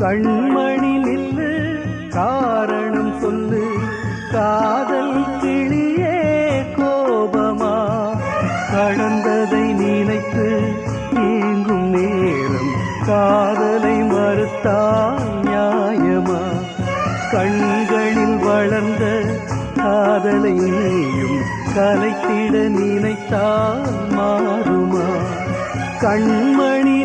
கண்மணி நில்லு காரணம் சொல்லு. காதல் கிளியே கோபமா? கடந்ததை நினைத்து ஏங்கும் நேரம் காதலை மறுத்தால் நியாயமா? கண்களில் வளர்ந்த காதலை நீயும் கலைத்திட நினைத்தால் மாறுமா? கண்மணி